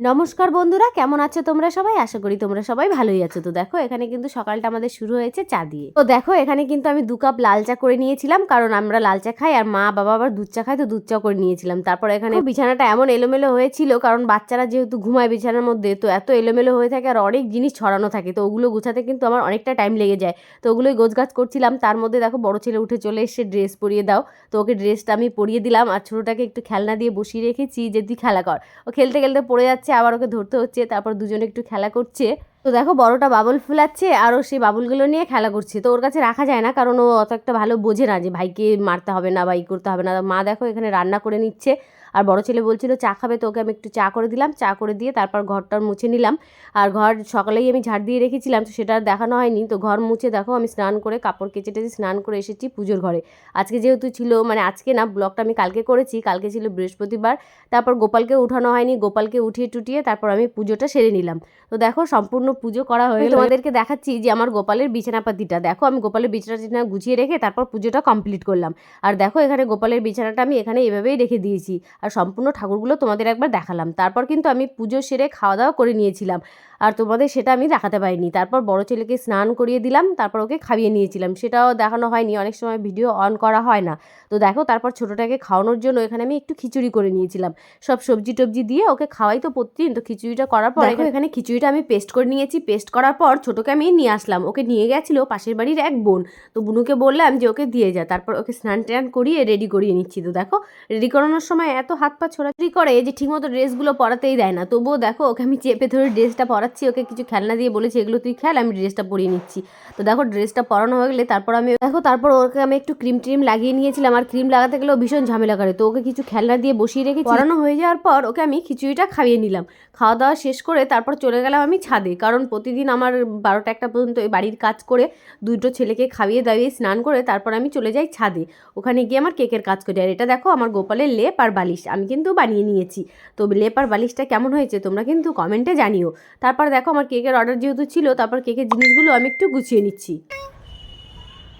নমস্কার বন্ধুরা কেমন আছো তোমরা সবাই? আশা করি তোমরা সবাই ভালোই আছো। তো দেখো এখানে কিন্তু সকালটা আমাদের শুরু হয়েছে চা দিয়ে। তো দেখো এখানে কিন্তু আমি দু কাপ লাল চা করে নিয়েছিলাম কারণ আমরা লাল চা খাই আর মা বাবা আবার দুধ চা খায় তো দুধ চা করে নিয়েছিলাম। তারপর এখানে বিছানাটা এমন এলোমেলো হয়েছিল কারণ বাচ্চারা যেহেতু ঘুমায় বিছানার মধ্যে তো এত এলোমেলো হয়ে থাকে আর অনেক জিনিস ছড়ানো থাকে তো ওগুলো গোছাতে কিন্তু আমার অনেকটা টাইম লেগে যায়। তো ওগুলোই গোছগাছ করছিলাম তার মধ্যে দেখো বড় ছেলে উঠে চলে এসে ড্রেস পরিয়ে দাও। তো ওকে ড্রেসটা আমি পরিয়ে দিলাম আর ছোটোটাকে একটু খেলনা দিয়ে বসিয়ে রেখেছি যে তুই খেলা কর। ও খেলতে খেলতে পড়ে যাচ্ছে আবার ওকে ধরতে হচ্ছে, তারপর দুজনে একটু খেলা করছে। তো দেখো, বড়টা বাবল ফুলাচ্ছে আরও সেই বাবুলগুলো নিয়ে খেলা করছে। তো ওর কাছে রাখা যায় না, কারণ ও অত একটা ভালো বোঝে না যে ভাইকে মারতে হবে না বা ই করতে হবে না। মা দেখো এখানে রান্না করে নিচ্ছে। আর বড় ছেলে বলছিল চা খাবে তো ওকে আমি একটু চা করে দিলাম। চা করে দিয়ে তারপর ঘরটার মুছে নিলাম। আর ঘর সকালেই আমি ঝাড় দিয়ে রেখেছিলাম তো সেটা আর দেখানো হয়নি। তো ঘর মুছে দেখো আমি স্নান করে কাপড় কেচে টেচে স্নান করে এসেছি পুজোর ঘরে। আজকে যেহেতু ছিল মানে আজকে না ব্লগটা আমি কালকে করেছি কালকে ছিল বৃহস্পতিবার। তারপর গোপালকে উঠানো হয়নি গোপালকে উঠিয়ে টুটিয়ে তারপর আমি পুজোটা সেরে নিলাম। তো দেখো সম্পূর্ণ পুজো করা হয়ে তোমাদেরকে দেখাচ্ছি যে আমার গোপালের বিছানাপাতিটা। দেখো আমি গোপালের বিছানা টিছানা গুছিয়ে রেখে তারপর পুজোটা কমপ্লিট করলাম। আর দেখো এখানে গোপালের বিছানাটা আমি এখানে এভাবেই রেখে দিয়েছি। আর সম্পূর্ণ ঠাকুরগুলো তোমাদের একবার দেখালাম। তারপর কিন্তু আমি পুজো সেরে খাওয়া দাওয়া করে নিয়েছিলাম। আর তোমাদের সেটা আমি দেখাতে পারিনি। তারপর বড় ছেলেকে স্নান করিয়ে দিলাম তারপর ওকে খাইয়ে নিয়েছিলাম। সেটাও দেখানো হয়নি অনেক সময় ভিডিও অন করা হয় না। তো দেখো তারপর ছোটোটাকে খাওয়ানোর জন্য এখানে আমি একটু খিচুড়ি করে নিয়েছিলাম। সব সবজি টবজি দিয়ে ওকে খাওয়াই তো প্রতিদিন। তো খিচুড়িটা করার পর দেখো এখানে খিচুড়িটা আমি পেস্ট করে নিয়েছি। পেস্ট করার পর ছোটোকে আমি নিয়ে আসলাম। ওকে নিয়ে গেছিল পাশের বাড়ির এক বোন। তো বুনুকে বললাম যে ওকে দিয়ে যা। তারপর ওকে স্নান টান করিয়ে রেডি করিয়ে নিচ্ছি। তো দেখো রেডি করানোর সময় এত হাত পা ছোড়াছুড়ি করে যে ঠিকমতো ড্রেসগুলো পরাতেই দেয় না। তবুও দেখো ওকে আমি চেপে ধরে ড্রেসটা পরাচ্ছি ওকে কিছু খেলনা দিয়ে বলেছি, এগুলো তুই খেল, আমি ড্রেসটা পরিয়ে নিচ্ছি। তো দেখো, ড্রেসটা পরানো হয়ে গেলে তারপর আমি দেখো, তারপর ওকে আমি একটু ক্রিম ট্রিম লাগিয়ে নিয়েছিলাম। আর ক্রিম লাগাতে গেলেও ভীষণ ঝামেলা করে। তো ওকে কিছু খেলনা দিয়ে বসিয়ে রেখে পরানো হয়ে যাওয়ার পর ওকে আমি খিচুড়িটা খাইয়ে নিলাম। খাওয়া দাওয়া শেষ করে তারপর চলে গেলাম আমি ছাদে। কারণ প্রতিদিন আমার বারোটা একটা পর্যন্ত এই বাড়ির কাজ করে দুটো ছেলেকে খাইয়ে দাইয়ে স্নান করে তারপর আমি চলে যাই ছাদে। ওখানে গিয়ে আমার কেকের কাজ করি। আর এটা দেখো, আমার গোপালের লেপ আর বালিশ। আমি কিন্তু বানিয়ে নিয়েছি। তো লেপ আর বালিশটা কেমন হয়েছে তোমরা কিন্তু কমেন্টে জানিও। তারপর দেখো আমার কেকের অর্ডার যেহেতু ছিল, তারপর কেকের জিনিসগুলো আমি একটু গুছিয়ে নিচ্ছি।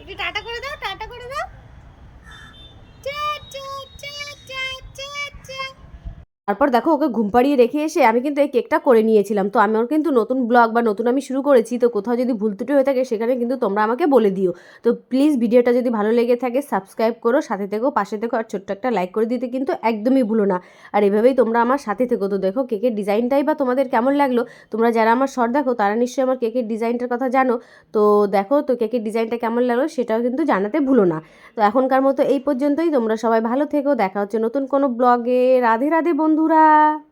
একটু টাটা করে দাও, টাটা করে দাও। তারপর দেখো ওকে ঘুম পাড়িয়ে রেখে এসে আমি কিন্তু এই কেকটা করে নিয়েছিলাম। তো আমার কিন্তু নতুন ব্লগ বা নতুন আমি শুরু করেছি, তো কোথাও যদি ভুল ত্রুটি হয়ে থাকে সেখানে কিন্তু তোমরা আমাকে বলে দিও। তো প্লিজ ভিডিওটা যদি ভালো লেগে থাকে সাবস্ক্রাইব করো, সাথে থেকো, পাশে থেকো আর ছোট্ট একটা লাইক করে দিতে কিন্তু একদমই ভুলো না। আর এভাবেই তোমরা আমার সাথে থেকো। তো দেখো কেকের ডিজাইনটাই বা তোমাদের কেমন লাগল? তোমরা যারা আমার শর্ট দেখো তারা নিশ্চয়ই আমার কেকের ডিজাইনটার কথা জানো। তো দেখো তো কেকের ডিজাইনটা কেমন লাগল সেটাও কিন্তু জানাতে ভুলো না। তো এখনকার মতো এই পর্যন্তই। তোমরা সবাই ভালো থেকো। দেখা হচ্ছে নতুন কোনো ব্লগে। রাধে রাধে বন্ধুরা।